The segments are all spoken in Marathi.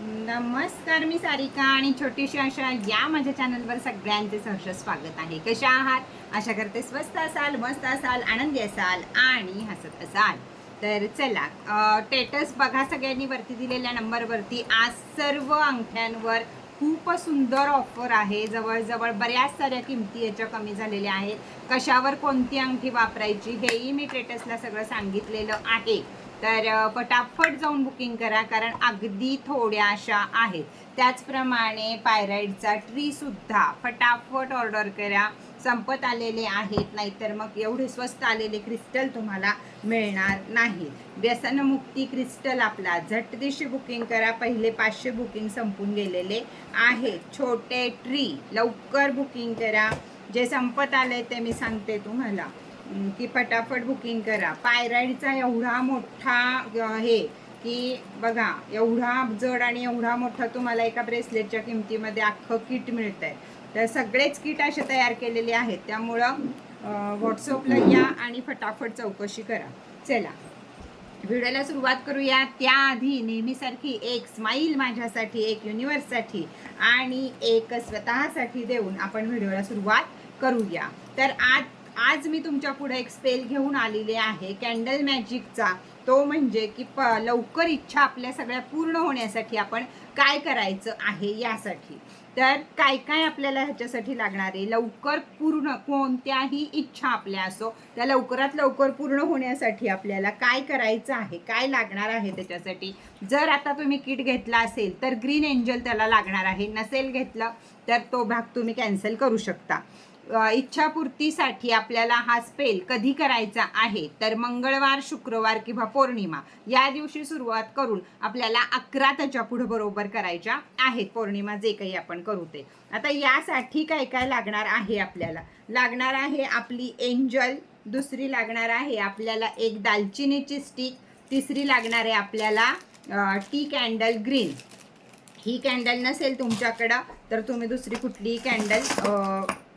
नमस्कार मी सारिका आणि छोटीशी अशा या माझ्या चॅनलवर सगळ्यांचे सहर्ष स्वागत आहे. कशा आहात? आशा करते स्वस्त असाल मस्त असाल आनंदी असाल आणि हसत असाल. तर चला टेटस बघा सगळ्यांनी वरती दिलेल्या नंबरवरती. आज सर्व अंगठ्यांवर खूप सुंदर ऑफर आहे. जवळजवळ बऱ्याच साऱ्या किमती याच्या कमी झालेल्या आहेत. कशावर कोणती अंगठी वापरायची हेही मी टेटसला सगळं सांगितलेलं आहे. तर फटाफट जाऊन बुकिंग करा कारण अगदी थोड्या अशा आहेत. त्याचप्रमाणे पायराईडचा ट्रीसुद्धा फटाफट ऑर्डर करा. संपत आलेले आहेत नाहीतर मग एवढे स्वस्त आलेले क्रिस्टल तुम्हाला मिळणार नाही. व्यसनमुक्ती क्रिस्टल आपला. झटदिशी बुकिंग करा. पहिले पाचशे बुकिंग संपून गेलेले आहेत. छोटे ट्री लवकर बुकिंग करा. जे संपत आले ते मी सांगते तुम्हाला. की फटाफट बुकिंग करा. पायराईडचा एवढा मोठा हे की बघा एवढा जड आणि एवढा मोठा तुम्हाला एका ब्रेसलेटच्या किमतीमध्ये अख्खं किट मिळत आहे तर सगळेच किट असे तयार केलेले आहेत. त्यामुळं व्हॉट्सअपला या आणि फटाफट चौकशी करा. चला. व्हिडिओला सुरुवात करूया. त्याआधी नेहमीसारखी एक स्माईल माझ्यासाठी एक युनिवर्ससाठी आणि एक स्वतःसाठी देऊन आपण व्हिडिओला सुरुवात करूया. तर आज आज मी तुमच्यापुढे एक स्पेल घेऊन आलेले आहे कॅन्डल मॅजिकचा तो म्हणजे की प लवकर इच्छा आपल्या सगळ्या पूर्ण होण्यासाठी आपण काय करायचं आहे यासाठी. तर काय काय आपल्याला ह्याच्यासाठी लागणार आहे? लवकर पूर्ण कोणत्याही इच्छा आपल्या असो त्या लवकरात लवकर पूर्ण होण्यासाठी आपल्याला काय करायचं आहे काय लागणार आहे त्याच्यासाठी? जर आता तुम्ही किट घेतला असेल तर ग्रीन एंजल त्याला लागणार आहे. नसेल घेतलं तर तो भाग तुम्ही कॅन्सल करू शकता. इच्छापूर्तीसाठी आपल्याला हा स्पेल कधी करायचा आहे? तर मंगळवार शुक्रवार किंवा पौर्णिमा. या दिवशी सुरुवात करून आपल्याला अकरा त्याच्या पुढे बरोबर करायच्या आहेत. पौर्णिमा जे काही आपण करू ते. आता यासाठी काय काय लागणार आहे आपल्याला? लागणार आहे आपली एंजल दुसरी लागणार आहे आपल्याला एक दालचिनीची स्टिक तिसरी लागणार आहे आपल्याला टी कॅन्डल ग्रीन ही कॅन्डल नसेल तुमच्याकडं तर तुम्ही दुसरी कुठलीही कॅन्डल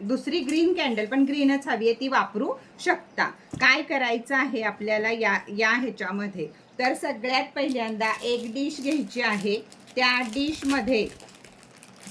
दुसरी ग्रीन कॅन्डल पण ग्रीनच हवी आहे ती वापरू शकता. काय करायचं आहे आपल्याला या या ह्याच्यामध्ये? तर सगळ्यात पहिल्यांदा एक डिश घ्यायची आहे. त्या डिशमध्ये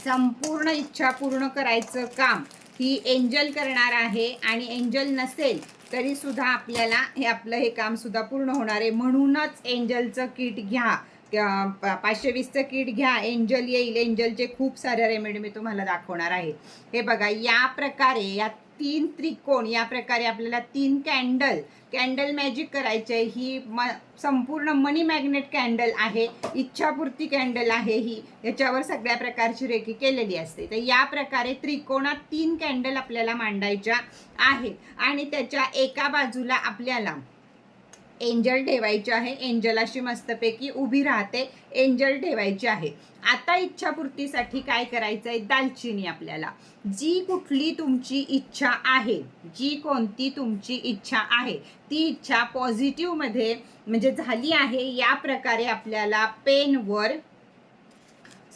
संपूर्ण इच्छा पूर्ण करायचं काम ही एंजल करणार आहे. आणि एंजल नसेल तरीसुद्धा आपल्याला हे आपलं हे काम सुद्धा पूर्ण होणार आहे. म्हणूनच एंजलचं किट घ्या. पाचशे वीसचं किट घ्या. एंजल येईल. एंजलचे खूप साऱ्या रेमेडी मी तुम्हाला दाखवणार आहे. हे बघा या प्रकारे या तीन त्रिकोण या प्रकारे आपल्याला तीन कॅन्डल कॅन्डल मॅजिक करायचे ही म संपूर्ण मनी मॅग्नेट कॅन्डल आहे. इच्छापूर्ती कॅन्डल आहे ही. याच्यावर सगळ्या प्रकारची रेखी केलेली असते. तर या प्रकारे त्रिकोणात तीन कॅन्डल आपल्याला मांडायच्या आहेत. आणि त्याच्या एका बाजूला आपल्याला एंजल ठेवायची आहे. एंजल अशी मस्तपैकी उभी राहते. एंजल ठेवायची आहे. आता इच्छापूर्तीसाठी काय करायचं आहे? दालचिनी आपल्याला. जी कुठली तुमची इच्छा आहे जी कोणती तुमची इच्छा आहे ती इच्छा पॉझिटिव्हमध्ये म्हणजे झाली आहे या प्रकारे आपल्याला पेनवर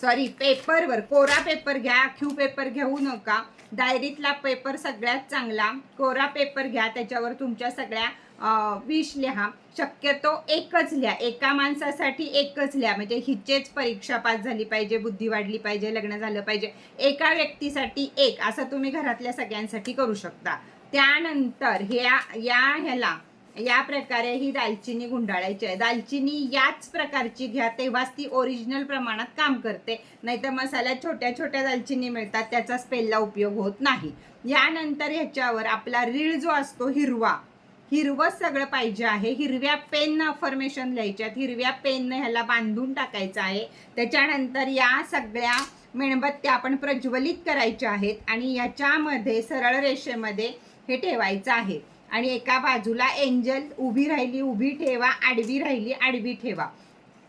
सॉरी पेपरवर कोरा पेपर घ्या क्यू पेपर घेऊ नका. डायरीतला पेपर सगळ्यात चांगला. कोरा पेपर घ्या त्याच्यावर तुमच्या सगळ्या विश लिहा. शक्यतो एकच लिहा. एका माणसासाठी एकच लिहा. म्हणजे हिचेच परीक्षा पास झाली पाहिजे बुद्धी वाढली पाहिजे लग्न झालं पाहिजे. एका व्यक्तीसाठी एक. असं तुम्ही घरातल्या सगळ्यांसाठी करू शकता. त्यानंतर ह्या या ह्याला या प्रकारे ही दालचिनी गुंडाळायची आहे. दालचिनी याच प्रकारची घ्या तेव्हाच ती ओरिजिनल प्रमाणात काम करते. नाहीतर मसाल्यात छोट्या छोट्या दालचिनी मिळतात त्याचा स्पेलला उपयोग होत नाही. यानंतर ह्याच्यावर आपला रीळ जो असतो हिरवा. हिरवं सगळं पाहिजे आहे. हिरव्या पेननं अफर्मेशन लिहायच्यात हिरव्या पेननं ह्याला बांधून टाकायचं आहे. त्याच्यानंतर या सगळ्या मेणबत्त्या आपण प्रज्वलित करायच्या आहेत आणि याच्यामध्ये सरळ रेषेमध्ये हे ठेवायचं आहे. आणि एका बाजूला एंजल उभी राहिली उभी ठेवा आडवी राहिली आडवी ठेवा.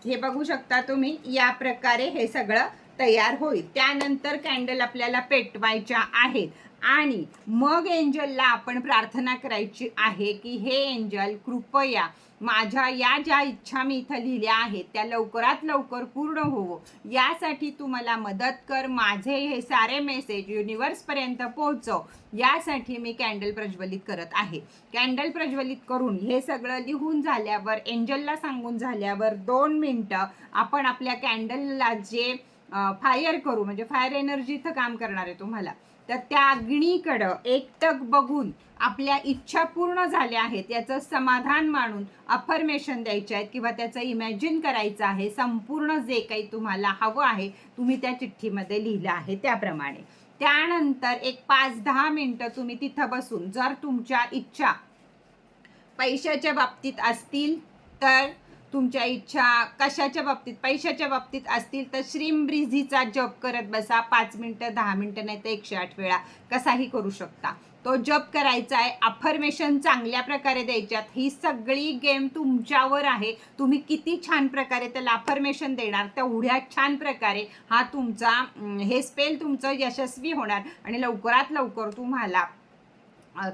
हे बघू शकता तुम्ही या प्रकारे हे सगळं तयार होईल. त्यानंतर कॅन्डल आपल्याला पेटवायच्या आहेत. आणि मग एंजलला आपण प्रार्थना करायची आहे की हे एंजल कृपया माझ्या या ज्या इच्छा मी इथं लिहिल्या आहेत त्या लवकरात लवकर पूर्ण होवो. यासाठी तू मला मदत कर माझे हे सारे मेसेज युनिवर्सपर्यंत पोहोचव. यासाठी मी कॅन्डल प्रज्वलित करत आहे. कॅन्डल प्रज्वलित करून हे सगळं लिहून झाल्यावर एंजलला सांगून झाल्यावर दोन मिनटं आपण आपल्या कॅन्डलला जे फायर करू म्हणजे फायर एनर्जी इथं काम करणार आहे तुम्हाला. तर त्या अग्नीकडं एकटक बघून आपल्या इच्छा पूर्ण झाल्या आहेत याचं समाधान मानून अफर्मेशन द्यायचे आहेत किंवा त्याचं इमॅजिन करायचं आहे संपूर्ण जे काही तुम्हाला हवं आहे तुम्ही त्या चिठ्ठीमध्ये लिहिलं आहे त्याप्रमाणे. त्यानंतर एक पाच दहा मिनटं तुम्ही तिथं बसून जर तुमच्या इच्छा पैशाच्या बाबतीत असतील तर तुमच्या इच्छा कशाच्या बाबतीत पैशाच्या बाबतीत असतील तर श्रीमब्रिझीचा जप करत बसा. पाच मिनटं दहा मिनटं नाही तर एकशे आठ वेळा. कसाही करू शकता. तो जप करायचा आहे. अफर्मेशन चांगल्या प्रकारे द्यायच्यात. ही सगळी गेम तुमच्यावर आहे. तुम्ही किती छान प्रकारे त्याला अफर्मेशन देणार तेवढ्या छान प्रकारे हा तुमचा हे स्पेल तुमचं यशस्वी होणार. आणि लवकरात लवकर तुम्हाला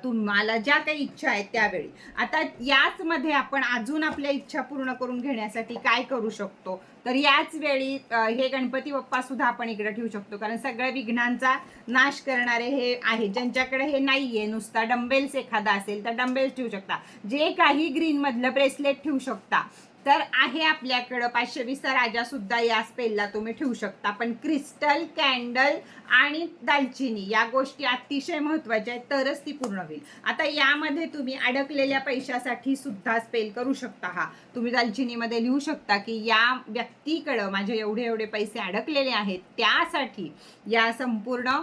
तुम्हाला ज्या काही इच्छा आहेत त्यावेळी. आता याचमध्ये आपण अजून आपल्या इच्छा पूर्ण करून घेण्यासाठी काय करू शकतो? तर याच वेळी हे गणपती बाप्पा सुद्धा आपण इकडे ठेवू शकतो. कारण सगळ्या विघ्नांचा नाश करणारे हे आहे ज्यांच्याकडे हे नाहीये नुसता डंबेल्स एखादा असेल तर डंबेल्स ठेवू शकता. जे काही ग्रीन मधलं ब्रेसलेट ठेवू शकता. तर आहे आपल्याकडं पाचशे वीसचा राजा सुद्धा या स्पेलला तुम्ही ठेवू शकता. पण क्रिस्टल कॅन्डल आणि दालचिनी या गोष्टी अतिशय महत्त्वाच्या आहेत तरच ती पूर्ण होईल. आता यामध्ये तुम्ही अडकलेल्या पैशासाठी सुद्धा स्पेल करू शकता हा. तुम्ही दालचिनीमध्ये लिहू शकता की या व्यक्तीकडं माझे एवढे एवढे पैसे अडकलेले आहेत त्यासाठी या संपूर्ण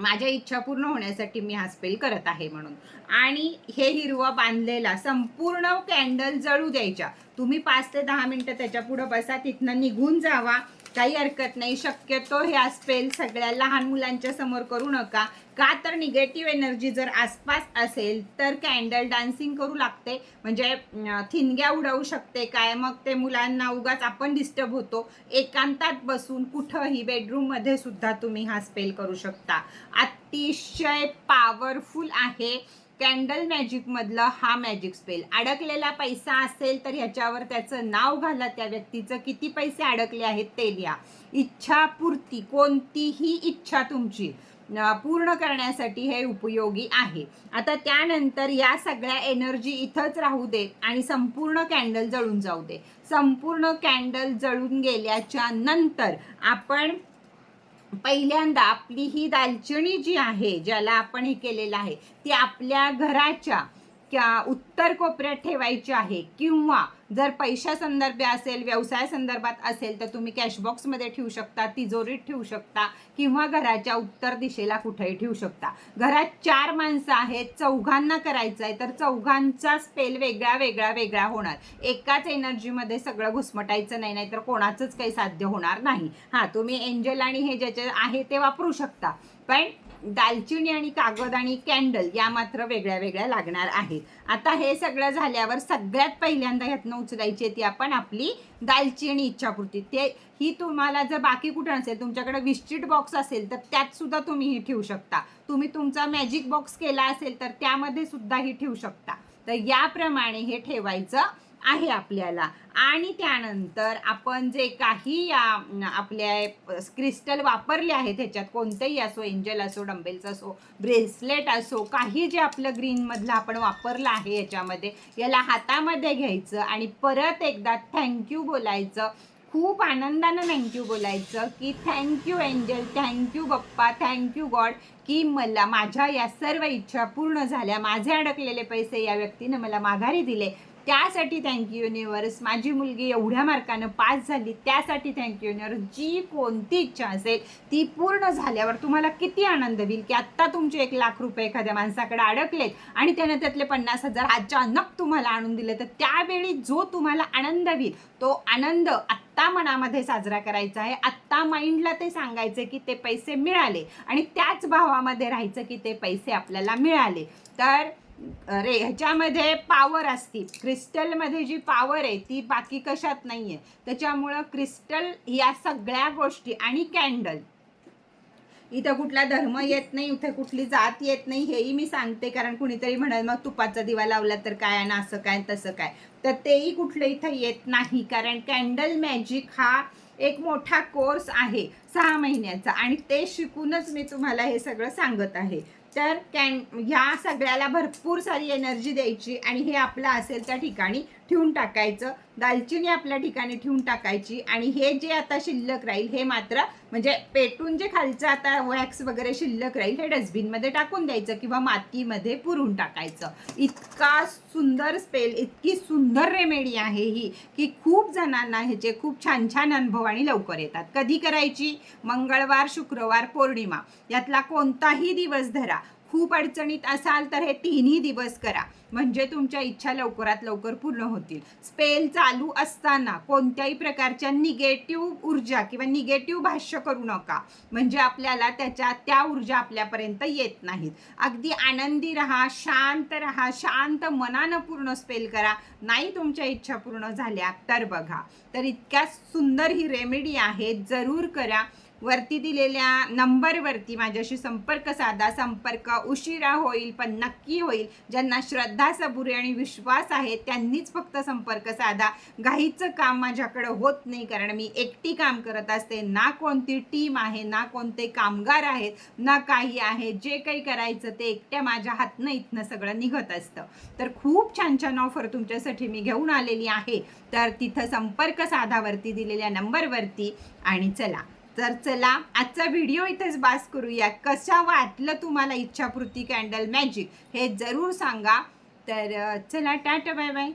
माझ्या इच्छा पूर्ण होण्यासाठी मी हा स्पेल करत आहे म्हणून. आणि हे हिरवा बांधलेला संपूर्ण कॅन्डल जळू द्यायच्या. तुम्ही पाच ते दहा मिनटं त्याच्या पुढं बसा तिथनं निघून जावा. काही हरकत नाही. शक्यतो ह्या स्पेल सगळ्या लहान मुलांच्या समोर करू नका. का तर निगेटिव्ह एनर्जी जर आसपास असेल तर कॅन्डल डान्सिंग करू लागते. म्हणजे थिनग्या उडवू शकते काय? मग ते मुलांना उगाच आपण डिस्टर्ब होतो. एकांतात बसून कुठंही बेडरूममध्ये सुद्धा तुम्ही हा स्पेल करू शकता. अतिशय पॉवरफुल आहे. कॅन्डल मॅजिकमधलं हा मॅजिक स्पेल अडकलेला पैसा असेल तर ह्याच्यावर त्याचं नाव घाला त्या व्यक्तीचं किती पैसे अडकले आहेत ते लिहा. इच्छापूर्ती कोणतीही इच्छा तुमची पूर्ण करण्यासाठी हे उपयोगी आहे. आता त्यानंतर या सगळ्या एनर्जी इथंच राहू दे आणि संपूर्ण कॅन्डल जळून जाऊ दे. संपूर्ण कॅन्डल जळून गेल्याच्यानंतर आपण पहिल्यांदा आपली ही दालचिनी जी आहे ज्याला आपण हे केलेलं आहे ती आपल्या घराच्या क्या उत्तर कोपऱ्यात ठेवायची आहे? किंवा जर पैशा संदर्भ असेल व्यवसाय संदर्भात असेल तर तुम्ही कॅशबॉक्समध्ये ठेवू शकता तिजोरीत ठेवू शकता किंवा घराच्या उत्तर दिशेला कुठेही ठेवू शकता. घरात चार माणसं आहेत चौघांना करायचं आहे तर चौघांचा स्पेल वेगळा वेगळा वेगळा होणार. एकाच एनर्जीमध्ये सगळं घुसमटायचं नाही नाहीतर कोणाचंच काही साध्य होणार नाही. हां तुम्ही एंजल आणि हे ज्याचे आहे ते वापरू शकता. पण दालचिनी आणि कागद आणि कॅन्डल या मात्र वेगळ्या वेगळ्या लागणार आहेत. आता हे सगळं झाल्यावर सगळ्यात पहिल्यांदा ह्यातनं उचलायची आहे ती आपण आपली दालचिनी इच्छापूर्ती. ते ही तुम्हाला जर बाकी कुठं नसेल तुमच्याकडे विस्टिट बॉक्स असेल तर त्यात सुद्धा तुम्ही ही ठेवू शकता. तुम्ही तुमचा मॅजिक बॉक्स केला असेल तर त्यामध्ये सुद्धा ही ठेवू शकता. तर याप्रमाणे हे ठेवायचं आहे आपल्याला. आणि त्यानंतर आपण जे काही या आपल्या क्रिस्टल वापरले आहेत ह्याच्यात कोणतंही असो एंजल असो डंबेल्स असो ब्रेसलेट असो काही जे आपलं ग्रीनमधलं आपण वापरलं आहे याच्यामध्ये याला हातामध्ये घ्यायचं आणि परत एकदा थँक्यू बोलायचं. खूप आनंदानं थँक्यू बोलायचं की thank you angel thank you Bappa thank you God की मला माझ्या या सर्व इच्छा पूर्ण झाल्या. माझे अडकलेले पैसे या व्यक्तीनं मला माघारी दिले. त्यासाठी थँक्यू युनिवर्स माझी मुलगी एवढ्या मार्कानं पास झाली त्यासाठी थँक्यू युनिवर्स जी कोणती इच्छा असेल ती पूर्ण झाल्यावर तुम्हाला किती आनंद होईल की आत्ता तुमचे एक लाख रुपये एखाद्या माणसाकडे अडकलेत आणि त्याने त्यातले पन्नास हजार अचानक तुम्हाला आणून दिले तर त्यावेळी जो तुम्हाला आनंद होईल तो आनंद आत्ता मनामध्ये साजरा करायचा आहे. आत्ता माइंडला ते सांगायचे की ते पैसे मिळाले आणि त्याच भावामध्ये राहायचं की ते पैसे आपल्याला मिळाले. तर रे ह्याच्यामध्ये पॉवर असते. क्रिस्टलमध्ये जी पॉवर आहे ती बाकी कशात नाही आहे त्याच्यामुळं क्रिस्टल या सगळ्या गोष्टी आणि कॅन्डल इथं कुठला धर्म येत नाही इथं कुठली जात येत नाही हेही मी सांगते. कारण कुणीतरी म्हणाल मग तुपाचा दिवा लावला तर काय आणि असं काय तसं काय? तर तेही कुठलं इथं येत नाही. कारण कॅन्डल मॅजिक हा एक मोठा कोर्स आहे सहा महिन्याचा. आणि ते शिकूनच मी तुम्हाला हे सगळं सांगत आहे. तर कॅन ह्या सगळ्याला भरपूर सारी एनर्जी द्यायची आणि हे आपलं असेल त्या ठिकाणी. ठेवून टाकायचं. दालचिनी आपल्या ठिकाणी ठेवून टाकायची. आणि हे जे आता शिल्लक राहील हे मात्र म्हणजे पेटून जे खालचं आता वॅक्स वगैरे शिल्लक राहील हे डस्टबिनमध्ये टाकून द्यायचं किंवा मातीमध्ये पुरून टाकायचं. इतका सुंदर स्पेल इतकी सुंदर रेमेडी आहे ही की खूप जणांना ह्याचे खूप छान छान अनुभव आणि लवकर येतात. कधी करायची? मंगळवार शुक्रवार पौर्णिमा. यातला कोणताही दिवस धरा. खूप अडचणीत असाल तर हे तिन्ही दिवस करा. म्हणजे तुमच्या इच्छा लवकरात लवकर पूर्ण होतील. स्पेल चालू असताना कोणत्याही प्रकारच्या निगेटिव्ह ऊर्जा किंवा निगेटिव्ह भाष्य करू नका. म्हणजे आपल्याला त्याच्या त्या ऊर्जा आपल्यापर्यंत येत नाहीत. अगदी आनंदी राहा शांत राहा शांत मनानं पूर्ण स्पेल करा. नाही तुमच्या इच्छा पूर्ण झाल्या तर बघा. तर इतक्या सुंदर ही रेमेडी आहे जरूर करा. वरती दिलेल्या नंबरवरती माझ्याशी संपर्क साधा. संपर्क उशिरा होईल पण नक्की होईल. ज्यांना श्रद्धा सबुरी आणि विश्वास आहे त्यांनीच फक्त संपर्क साधा. घाईचं काम माझ्याकडं होत नाही कारण मी एकटी काम करत असते. ना कोणती टीम आहे ना कोणते कामगार आहेत ना काही आहे. जे काही करायचं ते एकट्या माझ्या हातनं इथनं सगळं निघत असतं. तर खूप छान छान ऑफर तुमच्यासाठी मी घेऊन आलेली आहे. तर तिथं संपर्क साधावरती दिलेल्या नंबरवरती. आणि चला तर चला आजचा व्हिडिओ इथेच बास करूया. कसा वाटलं तुम्हाला इच्छापूर्ती कॅन्डल मॅजिक हे जरूर सांगा. तर चला टाटा बाय बाय